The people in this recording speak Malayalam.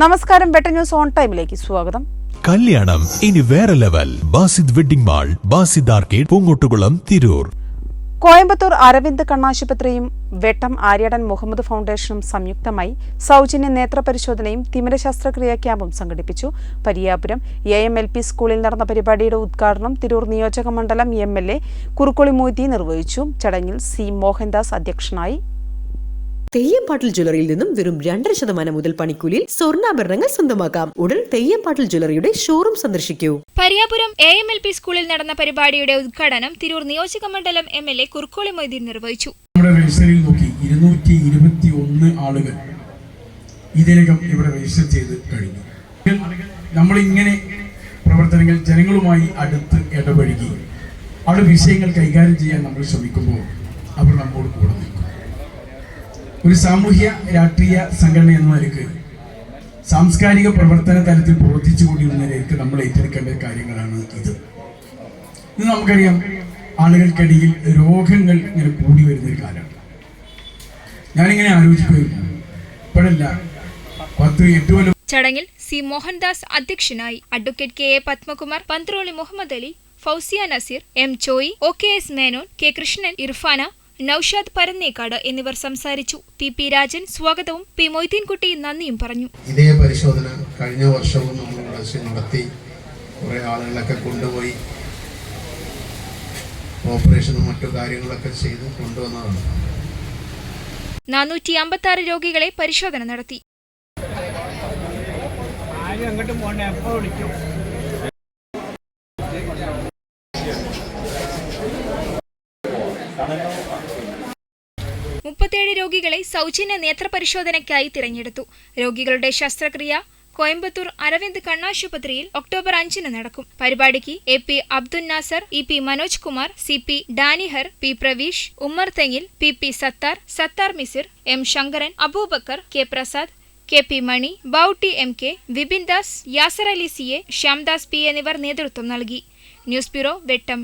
നമസ്കാരം ബെറ്റർ ന്യൂസ് ഓൺ ടൈമിലേക്ക് സ്വാഗതം. കല്യാണം ഇനി വേറെ level Basid wedding mall Basid arcade Poongottukulam Tirur. Coimbatore Aravind കണ്ണാശുപത്രിയും Vettam Aryadan Muhammad ഫൗണ്ടേഷനും സംയുക്തമായി സൗജന്യ നേത്രപരിശോധനയും തിമിര ശസ്ത്രക്രിയാ ക്യാമ്പും സംഘടിപ്പിച്ചു. Pariyapuram A M L P സ്കൂളിൽ നടന്ന പരിപാടിയുടെ ഉദ്ഘാടനം തിരൂർ നിയോജക മണ്ഡലം M L A Kurukkoli Moidi നിർവഹിച്ചു. ചടങ്ങിൽ സി മോഹൻദാസ് അധ്യക്ഷനായി തെയ്യംപാട്ടിൽ ജ്വല്ലറിയിൽ നിന്നും വെറും രണ്ടര ശതമാനം മുതൽ പണിക്കൂലിയിൽ സ്വർണാഭരണങ്ങൾ സ്വന്തമാക്കാം. ഉടൻ തെയ്യംപാട്ടിൽ ജ്വല്ലറിയുടെ ഷോറൂം സന്ദർശിക്കൂ. Pariyapuram A M L P സ്കൂളിൽ നടന്ന പരിപാടിയുടെ ഉദ്ഘാടനം തിരൂർ നിയോജക മണ്ഡലം M L A Kurukkoli Moideen നിർവഹിച്ചു. നമ്മുടെ രജിസ്റ്ററിൽ നോക്കി ഇരുന്നൂറ്റി ഇരുപത്തി ഒന്ന് ആളുകൾ ഇതിനകം ഇവിടെ രജിസ്റ്റർ ചെയ്ത് കഴിഞ്ഞു. നമ്മൾ ഇങ്ങനെ പ്രവർത്തനങ്ങൾ ജനങ്ങളുമായി അടുത്ത് ഇടപഴകി അവിടെ വിഷയങ്ങൾ കൈകാര്യം ചെയ്യാൻ നമ്മൾ ശ്രമിക്കുമ്പോൾ അവർ നമ്മോട് കൂടെ നിൽക്കും. ഒരു സാമൂഹ്യ രാഷ്ട്രീയ സംഘടന എന്ന നിലയ്ക്ക് സാംസ്കാരിക പ്രവർത്തന തലത്തിൽ പ്രവർത്തിച്ചു കൊണ്ടിരുന്ന നിലയ്ക്ക് നമ്മൾ ഏറ്റെടുക്കേണ്ട കാര്യങ്ങളാണ് ഇത്. ഇന്ന് നമുക്കറിയാം ആളുകൾക്കിടയിൽ രോഗങ്ങൾ ഇങ്ങനെ കൂടി വരുന്ന ഒരു കാലമാണ് ഞാനിങ്ങനെ ആലോചിക്കുകയും ഇപ്പോഴല്ല പത്ത് എട്ട് കൊല്ലം ചടങ്ങിൽ സി മോഹൻദാസ് അധ്യക്ഷനായി advocate K A Padmakumar Panthroli Muhammad Ali Fousiya Naseer M Choyi O K S Menon K Krishnan Irfana Naushad Paranekkad എന്നിവർ സംസാരിച്ചു. പി പി രാജൻ സ്വാഗതവും പി മൊയ്തീൻകുട്ടി നന്ദിയും പറഞ്ഞു. ഇതേ പരിശോധന കഴിഞ്ഞ വർഷവും നമ്മൾ നടത്തി. കുറേ ആളുകളൊക്കെ കൊണ്ടുപോയി. ഓപ്പറേഷനും മറ്റു കാര്യങ്ങളൊക്കെ ചെയ്ത് കൊണ്ടുവന്നതാണ്. നാനൂറ്റി അമ്പത്തി ആറ് രോഗികളെ പരിശോധന നടത്തി. മുപ്പത്തേഴ് രോഗികളെ സൗജന്യ നേത്രപരിശോധനയ്ക്കായി തിരഞ്ഞെടുത്തു. രോഗികളുടെ ശസ്ത്രക്രിയ കോയമ്പത്തൂർ അരവിന്ദ് കണ്ണാശുപത്രിയിൽ ഒക്ടോബർ അഞ്ചിന് നടക്കും. പരിപാടിക്ക് A P Abdul Nasar E P Manoj Kumar C P Danihar P Praveesh Ummer Thengil P P Sathar Sathar Misir M Sankaran Abubakar K Prasad K P Mani Bouty M K Vipin Das Yasar Ali C A Shyamdas P എന്നിവർ നേതൃത്വം നൽകി. News bureau Vettam.